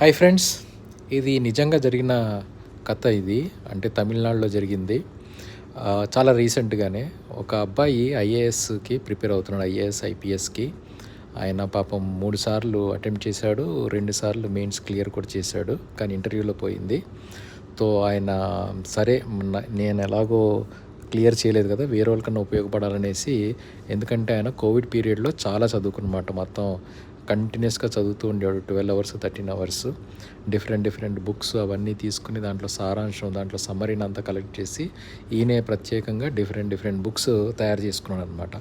Hi friends ఇది నిజంగా జరిగిన కథ ఇది. అంటే తమిళనాడులో జరిగింది. చాలా రీసెంట్గానే ఒక అబ్బాయి ఐఏఎస్కి ప్రిపేర్ అవుతున్నాడు ఐఏఎస్ ఐపీఎస్కి ఆయన పాపం మూడు సార్లు అటెంప్ట్ చేశాడు రెండు సార్లు మెయిన్స్ క్లియర్ కూడా చేశాడు కానీ ఇంటర్వ్యూలో పోయింది. తో ఆయన సరే నేను ఎలాగో క్లియర్ చేయలేదు కదా వేరే వాళ్ళకన్నా ఉపయోగపడాలనేసి ఎందుకంటే ఆయన కోవిడ్ పీరియడ్లో చాలా చదువుకున్నమాట. మొత్తం కంటిన్యూస్గా చదువుతూ ఉండేవాడు. Twelve hours thirteen hours different different books అవన్నీ తీసుకుని దాంట్లో సారాంశం దాంట్లో సమ్మరీని అంతా కలెక్ట్ చేసి ఈయనే ప్రత్యేకంగా డిఫరెంట్ డిఫరెంట్ బుక్స్ తయారు చేసుకున్నాడు అనమాట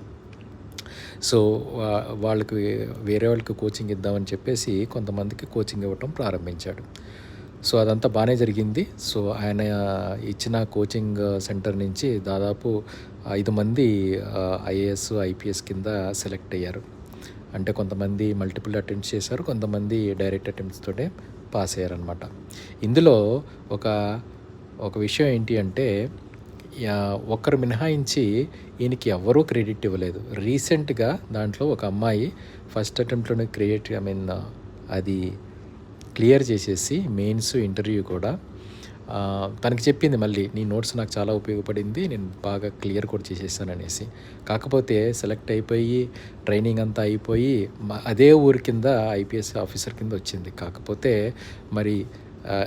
సో వాళ్ళకి వేరే వాళ్ళకి కోచింగ్ ఇద్దామని చెప్పేసి కొంతమందికి కోచింగ్ ఇవ్వటం ప్రారంభించాడు. సో అదంతా బాగానే జరిగింది. సో ఆయన ఇచ్చిన కోచింగ్ సెంటర్ నుంచి దాదాపు ఐదు మంది ఐఏఎస్ ఐపీఎస్ కింద సెలెక్ట్ అయ్యారు. అంటే కొంతమంది మల్టిపుల్ అటెంప్ట్స్ చేశారు కొంతమంది డైరెక్ట్ అటెంప్ట్స్ తోటే పాస్ అయ్యారనమాట ఇందులో ఒక ఒక విషయం ఏంటి అంటే ఒక్కరు మినహాయించి ఈయనకి ఎవరూ క్రెడిట్ ఇవ్వలేదు. రీసెంట్గా దాంట్లో ఒక అమ్మాయి ఫస్ట్ అటెంప్ట్లోనే క్రియేట్ ఐ మీన్ అది క్లియర్ చేసేసి మెయిన్స్ ఇంటర్వ్యూ కూడా తనకి చెప్పింది మళ్ళీ నీ నోట్స్ నాకు చాలా ఉపయోగపడింది నేను బాగా క్లియర్ కూడా చేసేసాను అనేసి కాకపోతే సెలెక్ట్ అయిపోయి ట్రైనింగ్ అంతా అయిపోయి అదే ఊరి కింద ఐపీఎస్ ఆఫీసర్ కింద వచ్చింది. కాకపోతే మరి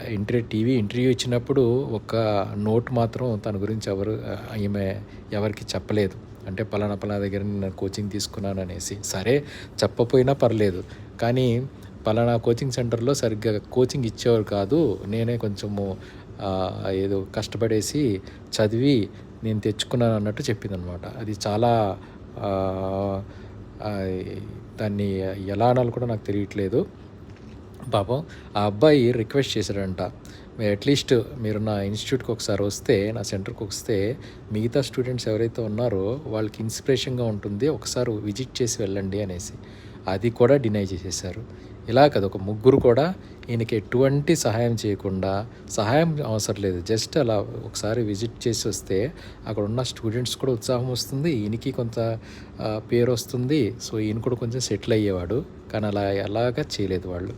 ఇంటర్వ్యూ టీవీ ఇంటర్వ్యూ ఇచ్చినప్పుడు ఒక నోట్ మాత్రం తన గురించి ఎవరు ఈమె ఎవరికి చెప్పలేదు. అంటే పలానా పలానా దగ్గర నేను కోచింగ్ తీసుకున్నాను అనేసి సరే చెప్పపోయినా పర్లేదు. కానీ పలానా కోచింగ్ సెంటర్లో సరిగ్గా కోచింగ్ ఇచ్చేవారు కాదు నేనే కొంచెము ఏదో కష్టపడేసి చదివి నేను తెచ్చుకున్నాను అన్నట్టు చెప్పిందనమాట. అది చాలా దాన్ని ఎలా అనాలో కూడా నాకు తెలియట్లేదు. పాపం ఆ అబ్బాయి రిక్వెస్ట్ చేశాడంట మీరు అట్లీస్ట్ మీరు నా ఇన్స్టిట్యూట్కి ఒకసారి వస్తే నా సెంటర్కి వస్తే మిగతా స్టూడెంట్స్ ఎవరైతే ఉన్నారో వాళ్ళకి ఇన్స్పిరేషన్గా ఉంటుంది ఒకసారి విజిట్ చేసి వెళ్ళండి అనేసి. అది కూడా డినై చేసేసారు. ఇలా కదా ఒక ముగ్గురు కూడా ఈయనకి ఎటువంటి సహాయం చేయకుండా సహాయం అవసరం లేదు. జస్ట్ అలా ఒకసారి విజిట్ చేసి వస్తే అక్కడ ఉన్న స్టూడెంట్స్ కూడా ఉత్సాహం వస్తుంది. ఈయనకి కొంత పేరు వస్తుంది. సో ఈయన కూడా కొంచెం సెటిల్ అయ్యేవాడు. కానీ అలా ఎలాగా చేయలేదు వాళ్ళు.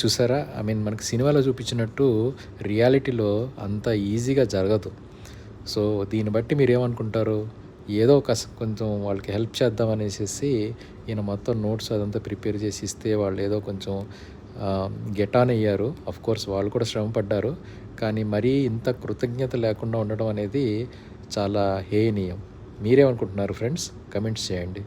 చూసారా? ఐ మీన్ మనకి సినిమాలో చూపించినట్టు రియాలిటీలో అంత ఈజీగా జరగదు. సో దీన్ని బట్టి మీరు ఏమనుకుంటారు ఏదో ఒక కొంచెం వాళ్ళకి హెల్ప్ చేద్దాం అనేసి ఈయన మొత్తం నోట్స్ అదంతా ప్రిపేర్ చేసి ఇస్తే వాళ్ళు ఏదో కొంచెం గెట్ ఆన్ అయ్యారు. అఫ్ కోర్స్ వాళ్ళు కూడా శ్రమ పడ్డారు కానీ మరీ ఇంత కృతజ్ఞత లేకుండా ఉండడం అనేది చాలా హేయనీయం. మీరేమనుకుంటున్నారు ఫ్రెండ్స్ కమెంట్స్ చేయండి.